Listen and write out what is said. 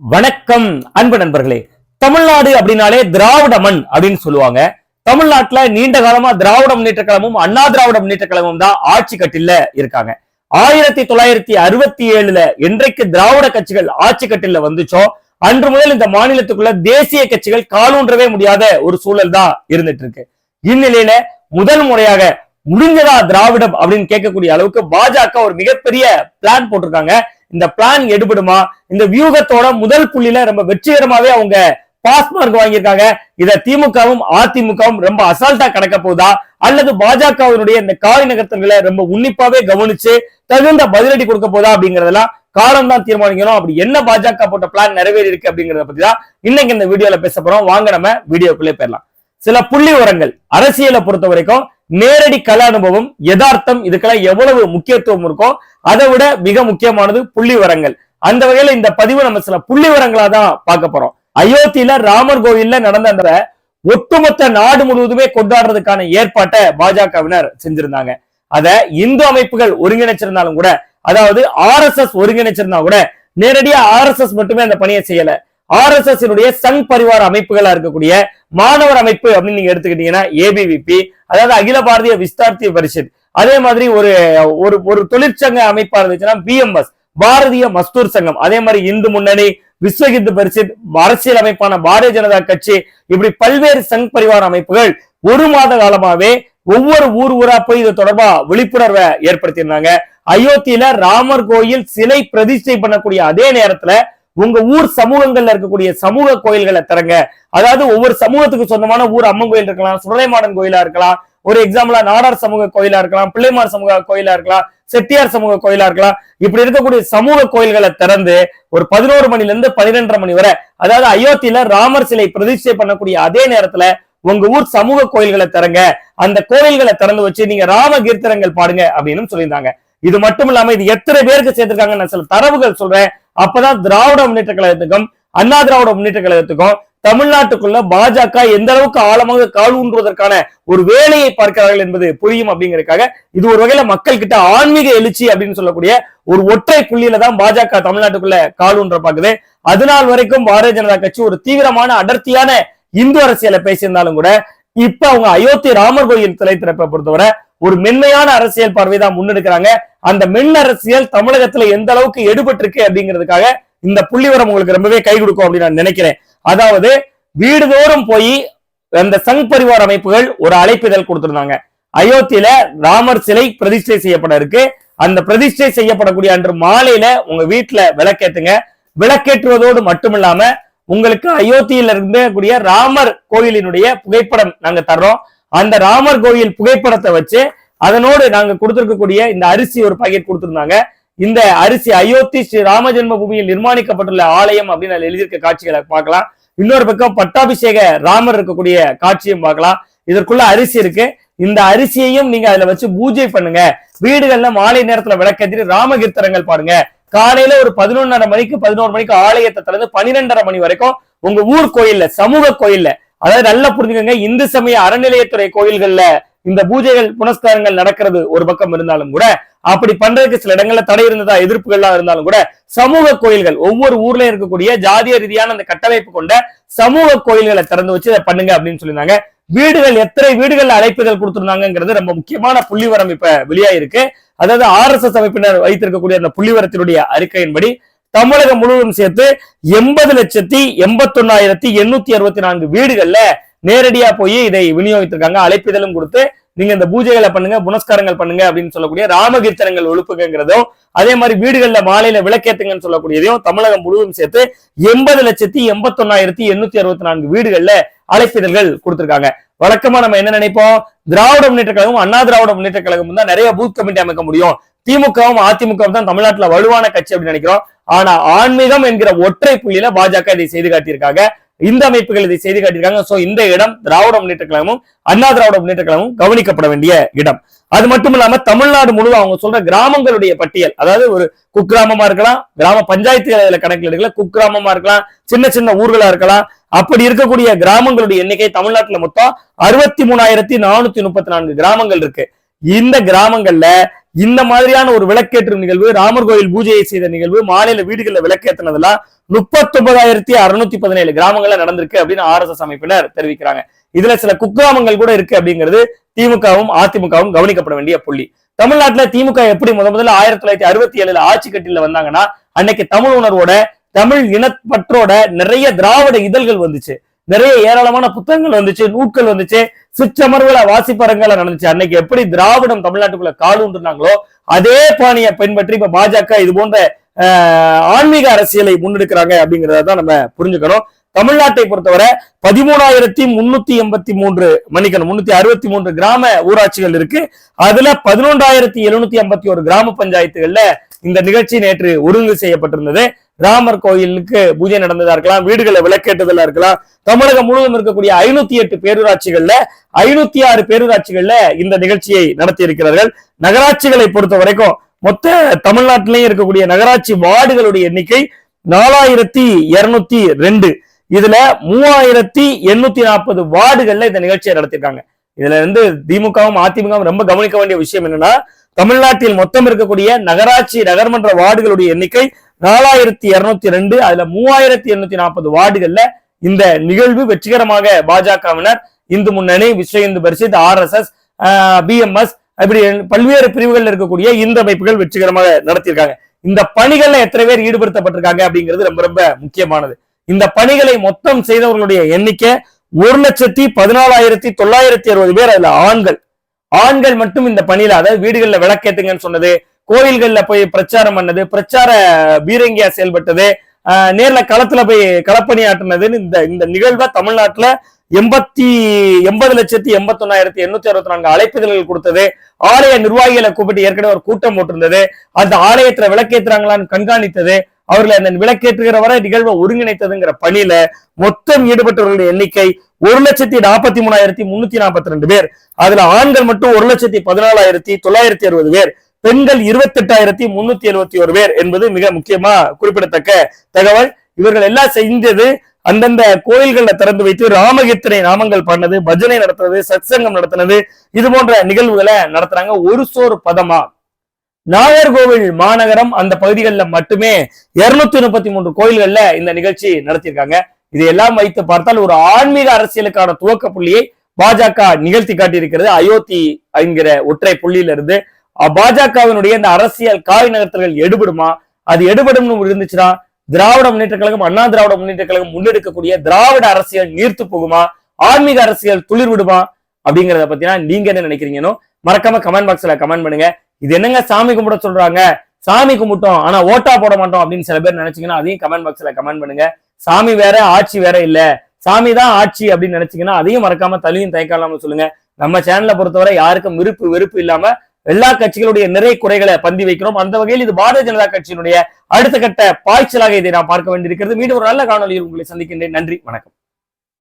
வணக்கம் அன்பு நண்பர்களே. தமிழ்நாடு அப்படின்னாலே திராவிட மண் அப்படின்னு சொல்லுவாங்க. தமிழ்நாட்டுல நீண்ட காலமா திராவிட முன்னேற்ற கழகமும் அண்ணா திராவிட முன்னேற்ற கழகமும் தான் ஆட்சி கட்டில இருக்காங்க. ஆயிரத்தி தொள்ளாயிரத்தி அறுபத்தி ஏழுல என்றைக்கு திராவிட கட்சிகள் ஆட்சி கட்டில வந்துச்சோ அன்று முதல் இந்த மாநிலத்துக்குள்ள தேசிய கட்சிகள் காலூன்றவே முடியாத ஒரு சூழல் தான் இருந்துட்டு இருக்கு இந்நிலையில முதல் முறையாக முடிஞ்சதா திராவிடம் அப்படின்னு கேட்கக்கூடிய அளவுக்கு பாஜக ஒரு மிகப்பெரிய பிளான் போட்டிருக்காங்க. இந்த பிளான் எடுபடுமா? இந்த வியூகத்தோட முதல் புள்ளியில ரொம்ப வெற்றிகரமாவே அவங்க பாஸ் மார்க் வாங்கியிருக்காங்க. இத திமுகவும் அதிமுகவும் ரொம்ப அசால்ட்டா கடக்க போதா அல்லது பாஜகவினுடைய இந்த காலை நகர்த்தல்களை ரொம்ப உன்னிப்பாவே கவனிச்சு தகுந்த பதிலடி கொடுக்க போதா அப்படிங்கறதெல்லாம் காலம் தான் தீர்மானிக்கணும். அப்படி என்ன பாஜக போட்ட பிளான் நிறைவேறி இருக்கு அப்படிங்கறத பத்தி தான் இன்னைக்கு இந்த வீடியோல பேச போறோம். வாங்க நம்ம வீடியோக்குள்ளே போயிடலாம். சில புள்ளி உரங்கள் அரசியலை பொறுத்த வரைக்கும் நேரடி கள அனுபவம் யதார்த்தம் இதுக்கெல்லாம் எவ்வளவு முக்கியத்துவம் இருக்கோ அதை விட மிக முக்கியமானது புள்ளி விவரங்கள் அந்த வகையில இந்த பதிவு நம்ம சில புள்ளி விவரங்களா தான் பார்க்க போறோம். அயோத்தியில ராமர் கோவில்ல நடந்த அந்த ஒட்டுமொத்த நாடு முழுவதுமே கொண்டாடுறதுக்கான ஏற்பாட்டை பாஜகவினர் செஞ்சிருந்தாங்க. அத இந்து அமைப்புகள் ஒருங்கிணைச்சிருந்தாலும் கூட அதாவது ஆர் எஸ் எஸ் ஒருங்கிணைச்சிருந்தா கூட நேரடியா ஆர் எஸ் எஸ் மட்டுமே அந்த பணியை செய்யல. ஆர் எஸ் எஸ் சங் பரிவார அமைப்புகளா இருக்கக்கூடிய மாணவர் அமைப்பு அப்படின்னு நீங்க எடுத்துக்கிட்டீங்கன்னா ஏபிவிபி அதாவது அகில பாரதிய விஸ்தார்த்திய பரிஷத். அதே மாதிரி ஒரு ஒரு ஒரு தொழிற்சங்க அமைப்பா இருந்துச்சுன்னா பிஎம்எஸ் பாரதிய மஸ்தூர் சங்கம். அதே மாதிரி இந்து முன்னணி விஸ்வ இந்து பரிஷத் அரசியல் அமைப்பான பாரதிய ஜனதா கட்சி இப்படி பல்வேறு சங் பரிவார அமைப்புகள் ஒரு மாத காலமாவே ஒவ்வொரு ஊர் ஊரா போய் இது தொடர்பா விழிப்புணர்வை ஏற்படுத்தியிருந்தாங்க. அயோத்தியில ராமர் கோயில் சிலை பிரதிஷ்டை பண்ணக்கூடிய அதே நேரத்துல உங்க ஊர் சமூகங்கள்ல இருக்கக்கூடிய சமூக கோயில்களை திறங்க அதாவது ஒவ்வொரு சமூகத்துக்கு சொந்தமான ஊர் அம்மன் கோயில் இருக்கலாம் சுடலைமாடன் கோயிலா இருக்கலாம் ஒரு எக்ஸாம்பிளா நாடார் சமூக கோயிலா இருக்கலாம் பிள்ளைமார் சமூக கோயிலா இருக்கலாம் செட்டியார் சமூக கோயிலா இருக்கலாம் இப்படி இருக்கக்கூடிய சமூக கோயில்களை திறந்து ஒரு பதினோரு மணில இருந்து பன்னிரெண்டரை மணி வரை அதாவது அயோத்தியில ராமர் சிலை பிரதிஷ்டை பண்ணக்கூடிய அதே நேரத்துல உங்க ஊர் சமூக கோயில்களை திறங்க அந்த கோயில்களை திறந்து வச்சு நீங்க ராம கீர்த்தனங்கள் பாடுங்க அப்படின்னு சொல்லியிருந்தாங்க. இது மட்டும் இல்லாம இது எத்தனை பேருக்கு சேர்த்திருக்காங்க நான் சில தரவுகள் சொல்றேன். அப்பதான் திராவிட முன்னேற்ற கழகத்துக்கும் அண்ணா திராவிட முன்னேற்ற கழகத்துக்கும் தமிழ்நாட்டுக்குள்ள பாஜக எந்த அளவுக்கு ஆழமாக கால் ஊன்றுவதற்கான ஒரு வேலையை பார்க்கிறார்கள் என்பது புரியும் அப்படிங்கறதுக்காக இது ஒரு வகையில மக்கள் கிட்ட ஆன்மீக எழுச்சி அப்படின்னு சொல்லக்கூடிய ஒரு ஒற்றை புள்ளியில தான் பாஜக தமிழ்நாட்டுக்குள்ள கால் ஊன்ற பாக்குது அதனால் வரைக்கும் பாரதிய ஜனதா கட்சி ஒரு தீவிரமான அடர்த்தியான இந்து அரசியலை பேசியிருந்தாலும் கூட இப்ப அவங்க அயோத்தி ராமர் கோயில் சிலை திறப்பை பொறுத்தவரை ஒரு மென்மையான அரசியல் பார்வை தான் முன்னெடுக்கிறாங்க. அந்த மென் அரசியல் தமிழகத்துல எந்த அளவுக்கு எடுபட்டு இருக்கு அப்படிங்கிறதுக்காக இந்த புள்ளிவரம் உங்களுக்கு ரொம்பவே கை கொடுக்கும் அப்படின்னு நான் நினைக்கிறேன். அதாவது வீடுதோறும் போய் அந்த சங் பரிவார் அமைப்புகள் ஒரு அழைப்பிதழ் கொடுத்திருந்தாங்க. அயோத்தியில ராமர் சிலை பிரதிஷ்டை செய்யப்பட இருக்கு. அந்த பிரதிஷ்டை செய்யப்படக்கூடிய அன்று மாலையில உங்க வீட்டுல விளக்கேத்துங்க. விளக்கேற்றுவதோடு மட்டுமில்லாம உங்களுக்கு அயோத்தியில இருக்கக்கூடிய ராமர் கோயிலினுடைய புகைப்படம் நாங்க தர்றோம். அந்த ராமர் கோயில் புகைப்படத்தை வச்சு அதனோடு நாங்க கொடுத்திருக்கக்கூடிய இந்த அரிசி ஒரு பாக்கெட் கொடுத்திருந்தாங்க. இந்த அரிசி அயோத்தி ஸ்ரீ ராமஜென்ம பூமியில் நிர்மாணிக்கப்பட்டுள்ள ஆலயம் அப்படின்னு அதில் எழுதியிருக்க காட்சிகளை பார்க்கலாம். இன்னொரு பக்கம் பட்டாபிஷேக ராமர் இருக்கக்கூடிய காட்சியும் பார்க்கலாம். இதற்குள்ள அரிசி இருக்கு. இந்த அரிசியையும் நீங்க அதுல வச்சு பூஜை பண்ணுங்க. வீடுகள்ல மாலை நேரத்துல விளக்கேற்றிட்டு ராமகீர்த்தனங்கள் பாருங்க காலையில ஒரு பதினொன்னரை மணிக்கு பதினோரு மணிக்கு ஆலயத்தை திறந்து பன்னிரெண்டரை மணி வரைக்கும் உங்க ஊர் கோயில்ல சமூக கோயில்ல அதாவது நல்லா புரிஞ்சுக்கோங்க இந்து சமய அறநிலையத்துறை கோயில்கள்ல இந்த பூஜைகள் புனஸ்காரங்கள் நடக்கிறது ஒரு பக்கம் இருந்தாலும் கூட அப்படி பண்றதுக்கு சில இடங்கள்ல தடை இருந்ததா எதிர்ப்புகள்லாம் இருந்தாலும் கூட சமூக கோயில்கள் ஒவ்வொரு ஊர்ல இருக்கக்கூடிய ஜாதிய ரீதியான அந்த கட்டமைப்பு கொண்ட சமூக கோயில்களை திறந்து வச்சு இதை பண்ணுங்க அப்படின்னு சொல்லியிருந்தாங்க. வீடுகள் எத்தனை வீடுகள் அழைப்புகள் கொடுத்திருந்தாங்கிறது ரொம்ப முக்கியமான புள்ளிவரம் இப்ப வெளியாயிருக்கு. அதாவது ஆர் எஸ் எஸ் அமைப்பினர் வைத்திருக்கக்கூடிய அந்த புள்ளிவரத்தினுடைய அறிக்கையின்படி தமிழகம் முழுவதும் சேர்த்து எண்பது லட்சத்தி எண்பத்தொன்னாயிரத்தி எண்ணூத்தி அறுபத்தி நான்கு வீடுகள்ல நேரடியா போய் இதை விநியோகித்திருக்காங்க. அழைப்பிதழும் கொடுத்து நீங்க இந்த பூஜைகளை பண்ணுங்க புனஸ்காரங்கள் பண்ணுங்க அப்படின்னு சொல்லக்கூடிய ராமகீர்த்தனங்கள் ஒழுப்புங்கிறதும் அதே மாதிரி வீடுகள்ல மாலையில விளக்கேத்துங்கன்னு சொல்லக்கூடியதையும் தமிழகம் முழுவதும் சேர்த்து எண்பது லட்சத்தி எண்பத்தொன்னாயிரத்தி எண்ணூத்தி அறுபத்தி நான்கு வீடுகள்ல அழைப்பிதழ்கள் கொடுத்திருக்காங்க. வழக்கமா நம்ம என்ன நினைப்போம்? திராவிட முன்னேற்ற கழகம் அண்ணா திராவிட முன்னேற்ற கழகம் தான் நிறைய பூத் கமிட்டி அமைக்க முடியும். திமுகவும் அதிமுகவும் தான் தமிழ்நாட்டுல வலுவான கட்சி அப்படின்னு நினைக்கிறோம். ஆனா ஆன்மீகம் என்கிற ஒற்றை புள்ளியில பாஜக இதை செய்து காட்டியிருக்காங்க. இந்த அமைப்புகள் இதை செய்து காட்டியிருக்காங்க. சோ இந்த இடம் திராவிட முன்னேற்ற கழகமும் அண்ணா திராவிட முன்னேற்ற கழகமும் கவனிக்கப்பட வேண்டிய இடம். அது மட்டும் இல்லாம தமிழ்நாடு முழுவதும் அவங்க சொல்ற கிராமங்களுடைய பட்டியல் அதாவது ஒரு குக்கிராமமா இருக்கலாம் கிராம பஞ்சாயத்து கணக்கில் எடுக்கல குக்கிராமமா இருக்கலாம் சின்ன சின்ன ஊர்களா இருக்கலாம் அப்படி இருக்கக்கூடிய கிராமங்களுடைய எண்ணிக்கை தமிழ்நாட்டுல மொத்தம் அறுபத்தி மூணாயிரத்தி நானூத்தி முப்பத்தி நான்கு கிராமங்கள் இருக்கு. இந்த கிராமங்கள்ல இந்த மாதிரியான ஒரு விளக்கேற்றும் நிகழ்வு ராமர் கோயில் பூஜையை செய்த நிகழ்வு மாநில வீடுகள்ல விளக்கேற்றினதெல்லாம் முப்பத்தொன்பதாயிரத்தி அறுநூத்தி பதினேழு கிராமங்கள்ல நடந்திருக்கு அப்படின்னு ஆர்எஸ்எஸ் அமைப்பினர் தெரிவிக்கிறாங்க. இதுல சில குக்கிராமங்கள் கூட இருக்கு அப்படிங்கிறது திமுகவும் அதிமுகவும் கவனிக்கப்பட வேண்டிய புள்ளி. தமிழ்நாட்டுல திமுக எப்படி முத முதல்ல ஆயிரத்தி தொள்ளாயிரத்தி அறுபத்தி ஏழுல ஆட்சி கட்டில வந்தாங்கன்னா அன்னைக்கு தமிழ் உணர்வோட தமிழ் இனப்பற்றோட நிறைய திராவிட இதழ்கள் வந்துச்சு. நிறைய ஏராளமான புத்தகங்கள் வந்துச்சு நூட்கள் வந்துச்சு சிற்றமர்வுல வாசிப்பரங்களை நடந்துச்சு. அன்னைக்கு எப்படி திராவிடம் தமிழ்நாட்டுக்குள்ள காலூன்றுனாங்களோ அதே பாணியை பின்பற்றி இப்ப பாஜக இது போன்ற ஆன்மீக அரசியலை முன்னெடுக்கிறாங்க அப்படிங்கிறத தான் நம்ம புரிஞ்சுக்கணும். தமிழ்நாட்டை பொறுத்தவரை பதிமூணாயிரத்தி முன்னூத்தி எண்பத்தி மூன்று மன்னிக்கணும் முன்னூத்தி அறுபத்தி மூன்று கிராம ஊராட்சிகள் இருக்கு. அதுல பதினொன்றாயிரத்தி எழுநூத்தி ஐம்பத்தி ஒரு கிராம பஞ்சாயத்துகள்ல இந்த நிகழ்ச்சி நேற்று ஒருங்கு செய்யப்பட்டிருந்தது. ராமர் கோயிலுக்கு பூஜை நடந்ததா இருக்கலாம் வீடுகளை விளக்கேற்றதா இருக்கலாம். தமிழகம் முழுவதும் இருக்கக்கூடிய ஐநூத்தி எட்டு பேரூராட்சிகள்ல ஐநூத்தி ஆறு பேரூராட்சிகள்ல இந்த நிகழ்ச்சியை நடத்தி இருக்கிறார்கள் நகராட்சிகளை பொறுத்த வரைக்கும் மொத்த தமிழ்நாட்டிலையும் இருக்கக்கூடிய நகராட்சி வார்டுகளுடைய எண்ணிக்கை நாலாயிரத்தி இருநூத்தி ரெண்டு. இதுல மூவாயிரத்தி எண்ணூத்தி நாற்பது வார்டுகள்ல இந்த நிகழ்ச்சியை நடத்திருக்காங்க இதுல இருந்து திமுகவும் அதிமுகவும் ரொம்ப கவனிக்க வேண்டிய விஷயம் என்னன்னா தமிழ்நாட்டில் மொத்தம் இருக்கக்கூடிய நகராட்சி நகர்மன்ற வார்டுகளுடைய எண்ணிக்கை நாலாயிரத்தி இருநூத்தி ரெண்டு அதுல மூவாயிரத்தி எண்ணூத்தி நாற்பது வார்டுகள்ல இந்த நிகழ்வு வெற்றிகரமாக பாஜகவினர் Hindu Munnani Vishva Hindu Parishad R S S BMS இப்படி பல்வேறு பிரிவுகள்ல இருக்கக்கூடிய இந்த அமைப்புகள் வெற்றிகரமாக நடத்தியிருக்காங்க. இந்த பணிகள்ல எத்தனை பேர் ஈடுபடுத்தப்பட்டிருக்காங்க அப்படிங்கிறது ரொம்ப ரொம்ப முக்கியமானது. இந்த பணிகளை மொத்தம் செய்தவர்களுடைய எண்ணிக்கை ஒரு லட்சத்தி பதினாலாயிரத்தி தொள்ளாயிரத்தி அறுபது பேர் அதுல ஆண்கள். ஆண்கள் மட்டும் இந்த பணியில அதாவது வீடுகள்ல விளக்கேத்துங்கன்னு சொன்னது கோயில்கள்ல போய் பிரச்சாரம் பண்ணது பிரச்சார பீரங்கியா செயல்பட்டது ஆஹ் நேர்ல களத்துல போய் களப்பணியாற்றினதுன்னு இந்த இந்த நிகழ்வை தமிழ்நாட்டுல எண்பத்தி எண்பது லட்சத்தி எண்பத்தொன்னாயிரத்தி எண்ணூத்தி அறுபத்தி நான்கு அழைப்புதல்கள் கொடுத்தது. ஆலய நிர்வாகிகளை கூப்பிட்டு ஏற்கனவே ஒரு கூட்டம் போட்டிருந்தது. அந்த ஆலயத்துல விளக்கேற்றுறாங்களான்னு கண்காணித்தது. அவர்களை அந்த விளக்கேற்றுகிற வரை நிகழ்வை ஒருங்கிணைத்ததுங்கிற பணியில மொத்தம் ஈடுபட்டவர்களுடைய எண்ணிக்கை ஒரு லட்சத்தி நாற்பத்தி மூணாயிரத்தி முன்னூத்தி நாற்பத்தி ரெண்டு பேர். அதுல ஆண்கள் மட்டும் ஒரு லட்சத்தி பதினாலாயிரத்தி தொள்ளாயிரத்தி அறுபது பேர். பெண்கள் இருபத்தி எட்டாயிரத்தி முன்னூத்தி எழுபத்தி ஒரு பேர் என்பது மிக முக்கியமா குறிப்பிடத்தக்க தகவல். இவர்கள் எல்லாம் செஞ்சது அந்தந்த கோயில்கள்ல திறந்து வைத்து ராமகீர்த்தனை நாமங்கள் பண்ணது பஜனை நடத்துனது சத்சங்கம் நடத்தினது இது போன்ற நிகழ்வுகளை நடத்துறாங்க. ஒரு சோறு பதமா. நாகர்கோவில் மாநகரம் அந்த பகுதிகளில் மட்டுமே இருநூத்தி முப்பத்தி மூன்று கோயில்கள்ல இந்த நிகழ்ச்சி நடத்தியிருக்காங்க. இதையெல்லாம் வைத்து பார்த்தால் ஒரு ஆன்மீக அரசியலுக்கான துவக்க புள்ளியை பாஜக நிகழ்த்தி காட்டியிருக்கிறது. அயோத்தி என்கிற ஒற்றை புள்ளியில இருந்து பாஜகவினுடைய இந்த அரசியல் காய் நகர்த்தல்கள் எடுபடுமா? அது எடுபடும் இருந்துச்சுன்னா திராவிட முன்னேற்ற கழகம் அண்ணா திராவிட முன்னேற்ற கழகம் முன்னெடுக்கக்கூடிய திராவிட அரசியல் நீர்த்து போகுமா? ஆன்மீக அரசியல் துளிர் விடுமா? அப்படிங்கறத பத்தினா நீங்க என்ன நினைக்கிறீங்கன்னு மறக்காம கமெண்ட் பாக்ஸ்ல கமெண்ட் பண்ணுங்க. இது என்னங்க சாமி கும்பிட சொல்றாங்க? சாமி கும்பிட்டோம் ஆனா ஓட்டா போட மாட்டோம் அப்படின்னு சில பேர் நினைச்சீங்கன்னா அதையும் கமெண்ட் பாக்ஸ்ல கமெண்ட் பண்ணுங்க. சாமி வேற ஆட்சி வேற இல்ல. சாமி தான் ஆட்சி அப்படின்னு நினைச்சீங்கன்னா அதையும் மறக்காம தலையும் தயக்காம சொல்லுங்க. நம்ம சேனலை பொறுத்தவரை யாருக்கும் விருப்பு வெறுப்பு இல்லாம எல்லா கட்சிகளுடைய நிறை குறைகளை பந்தி வைக்கிறோம். அந்த வகையில் இது பாரதிய ஜனதா கட்சியினுடைய அடுத்த கட்ட பாய்ச்சலாக இதை நாம் பார்க்க வேண்டியிருக்கிறது. மீண்டும் ஒரு நல்ல காணொலியில் உங்களை சந்திக்கின்றேன். நன்றி. வணக்கம்.